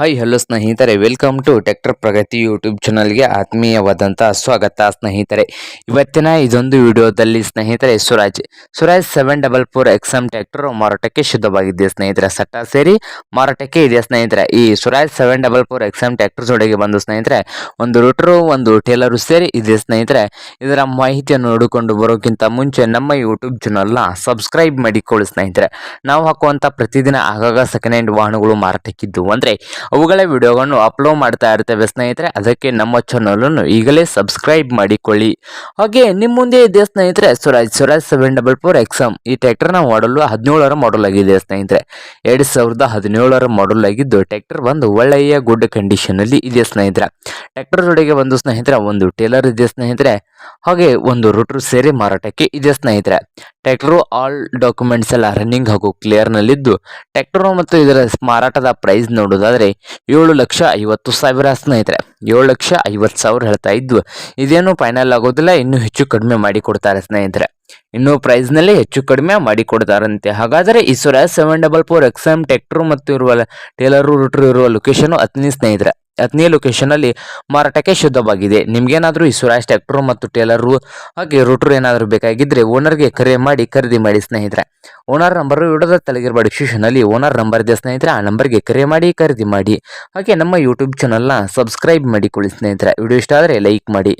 Hi hello ಸ್ನೇಹಿತರೆ. Welcome to tractor Pragati YouTube ಚಾನಲ್ಗೆ ಆತ್ಮೀಯವಾದಂಥ ಸ್ವಾಗತ ಸ್ನೇಹಿತರೆ. ಇವತ್ತಿನ ಇದೊಂದು ವಿಡಿಯೋದಲ್ಲಿ ಸ್ನೇಹಿತರೆ Swaraj Swaraj seven double four X M tractor ಮಾರಾಟಕ್ಕೆ ಶುದ್ಧವಾಗಿದೆ ಸ್ನೇಹಿತರೆ. ಸಟ್ಟ ಸೇರಿ ಮಾರಾಟಕ್ಕೆ ಇದೆ ಸ್ನೇಹಿತರೆ. ಈ Swaraj seven double four X M tractor ಜೋಡಿಗೆ ಬಂದು ಸ್ನೇಹಿತರೆ, ಒಂದು ರೂಟರು ಒಂದು ಟೇಲರು ಸೇರಿ ಇದೆ ಸ್ನೇಹಿತರೆ. ಇದರ ಮಾಹಿತಿಯನ್ನು ನೋಡಿಕೊಂಡು ಬರೋಕ್ಕಿಂತ ಮುಂಚೆ ನಮ್ಮ ಯೂಟ್ಯೂಬ್ ಚಾನಲ್ನ ಸಬ್ಸ್ಕ್ರೈಬ್ ಮಾಡಿಕೊಳ್ಳಿ ಸ್ನೇಹಿತರೆ. ನಾವು ಹಾಕುವಂಥ ಪ್ರತಿದಿನ ಆಗಾಗ ಸೆಕೆಂಡ್ ಹ್ಯಾಂಡ್ ವಾಹನಗಳು ಮಾರಾಟಕ್ಕಿದ್ದು. ಅಂದರೆ ಅವುಗಳ ವಿಡಿಯೋಗಳನ್ನು ಅಪ್ಲೋಡ್ ಮಾಡ್ತಾ ಇರ್ತೇವೆ ಸ್ನೇಹಿತರೆ. ಅದಕ್ಕೆ ನಮ್ಮ ಚಾನಲನ್ನು ಈಗಲೇ ಸಬ್ಸ್ಕ್ರೈಬ್ ಮಾಡಿಕೊಳ್ಳಿ. ಹಾಗೆ ನಿಮ್ಮ ಮುಂದೆ ಇದೆ ಸ್ನೇಹಿತರೆ, Swaraj Swaraj seven double four X M ಈ ಟ್ರ್ಯಾಕ್ಟರ್ನ ಮಾಡಲು ಹದಿನೇಳರ ಮಾಡಲ್ ಆಗಿದೆ ಸ್ನೇಹಿತರೆ. ಎರಡು ಸಾವಿರದ ಹದಿನೇಳರ ಮಾಡಲ್ ಆಗಿದ್ದು ಟ್ರ್ಯಾಕ್ಟರ್ ಒಂದು ಒಳ್ಳೆಯ ಗುಡ್ ಕಂಡೀಷನ್ ಅಲ್ಲಿ ಇದೆ ಸ್ನೇಹಿತರೆ. ಟ್ರ್ಯಾಕ್ಟರ್ ಜೊತೆಗೆ ಒಂದು ಸ್ನೇಹಿತರೆ, ಒಂದು ಟೇಲರ್ ಇದೆ ಸ್ನೇಹಿತರೆ. ಹಾಗೆ ಒಂದು ರೂಟರ್ ಸೇರಿ ಮಾರಾಟಕ್ಕೆ ಇದೆ ಸ್ನೇಹಿತರೆ. ಟ್ರ್ಯಾಕ್ಟರು ಆಲ್ ಡಾಕ್ಯುಮೆಂಟ್ಸ್ ಎಲ್ಲ ರನ್ನಿಂಗ್ ಹಾಗೂ ಕ್ಲಿಯರ್ನಲ್ಲಿದ್ದು ನಲ್ಲಿದ್ದು ಟ್ರ್ಯಾಕ್ಟರ್ ಮತ್ತು ಇದರ ಮಾರಾಟದ ಪ್ರೈಸ್ ನೋಡೋದಾದ್ರೆ ಏಳು ಲಕ್ಷ ಐವತ್ತು ಸಾವಿರ ಸ್ನೇಹಿತರೆ. ಏಳು ಲಕ್ಷ ಐವತ್ತು ಸಾವಿರ ಹೇಳ್ತಾ ಇದ್ದು, ಇದೇನು ಫೈನಲ್ ಆಗೋದಿಲ್ಲ, ಇನ್ನೂ ಹೆಚ್ಚು ಕಡಿಮೆ ಮಾಡಿ ಕೊಡ್ತಾರೆ ಸ್ನೇಹಿತರೆ. ಇನ್ನು ಪ್ರೈಸ್ನಲ್ಲಿ ಹೆಚ್ಚು ಕಡಿಮೆ ಮಾಡಿ ಕೊಡ್ತಾರಂತೆ. ಹಾಗಾದರೆ ಈ Swaraj seven double four XM tractor ಮತ್ತು ಇರುವ ಟೇಲರು ರೂಟರ್ ಇರುವ ಲೊಕೇಶನ್ ಅತ್ನಿ ಸ್ನೇಹಿತರೆ. ಹತ್ತನೇ ಲೊಕೇಶನಲ್ಲಿ ಮಾರಾಟಕ್ಕೆ ಶುದ್ಧವಾಗಿದೆ. ನಿಮಗೇನಾದರೂ ಈ ಸುರಾಜ್ ಟ್ಯಾಕ್ಟರ್ ಮತ್ತು ಟೇಲರು ಹಾಗೆ ರೂಟರ್ ಏನಾದರೂ ಬೇಕಾಗಿದ್ದರೆ ಓನರ್ಗೆ ಕರೆ ಮಾಡಿ ಖರೀದಿ ಮಾಡಿ ಸ್ನೇಹಿತರೆ. ಓನರ್ ನಂಬರ್ ವಿಡೋದ ತಲೆಗಿರುವ ಡಿಸ್ಕ್ರಿಪ್ಷನಲ್ಲಿ ಓನರ್ ನಂಬರ್ ಇದೆ ಸ್ನೇಹಿತರೆ, ಆ ನಂಬರ್ಗೆ ಕರೆ ಮಾಡಿ ಖರೀದಿ ಮಾಡಿ. ಹಾಗೆ ನಮ್ಮ ಯೂಟ್ಯೂಬ್ ಚಾನಲ್ನ ಸಬ್ಸ್ಕ್ರೈಬ್ ಮಾಡಿಕೊಳ್ಳಿ ಸ್ನೇಹಿತರೆ. ವಿಡಿಯೋ ಇಷ್ಟ ಆದರೆ ಲೈಕ್ ಮಾಡಿ.